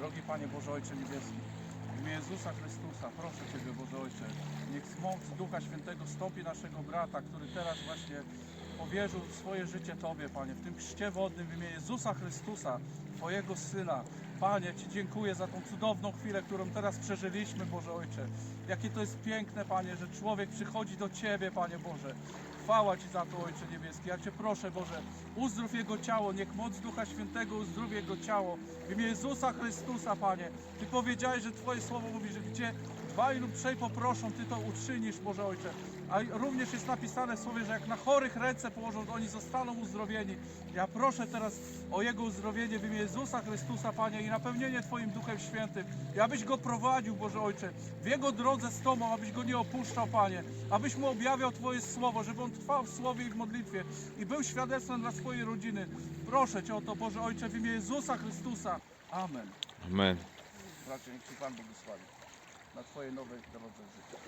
Drogi Panie Boże Ojcze Niebieski, w imię Jezusa Chrystusa, proszę Ciebie Boże Ojcze, niech moc Ducha Świętego stąpi naszego brata, który teraz właśnie powierzył swoje życie Tobie, Panie, w tym chrzcie wodnym w imię Jezusa Chrystusa, Twojego Syna. Panie, Ci dziękuję za tą cudowną chwilę, którą teraz przeżyliśmy, Boże Ojcze. Jakie to jest piękne, Panie, że człowiek przychodzi do Ciebie, Panie Boże. Chwała Ci za to, Ojcze Niebieski. Ja Cię proszę, Boże, uzdrów Jego ciało, niech moc Ducha Świętego uzdrowi Jego ciało. W imię Jezusa Chrystusa, Panie. Ty powiedziałeś, że Twoje słowo mówi, że gdzie dwaj lub trzej poproszą, Ty to uczynisz, Boże Ojcze. A również jest napisane w słowie, że jak na chorych ręce położą, to oni zostaną uzdrowieni. Ja proszę teraz o Jego uzdrowienie w imię Jezusa Chrystusa, Panie, i napełnienie Twoim Duchem Świętym. I abyś Go prowadził, Boże Ojcze, w Jego drodze z Tobą, abyś Go nie opuszczał, Panie. Abyś Mu objawiał Twoje słowo, żeby On trwał w słowie i w modlitwie i był świadectwem dla swojej rodziny. Proszę Cię o to, Boże Ojcze, w imię Jezusa Chrystusa. Amen. Amen. Bracie, niech Ci Pan błogosławi na Twojej nowej drodze życia.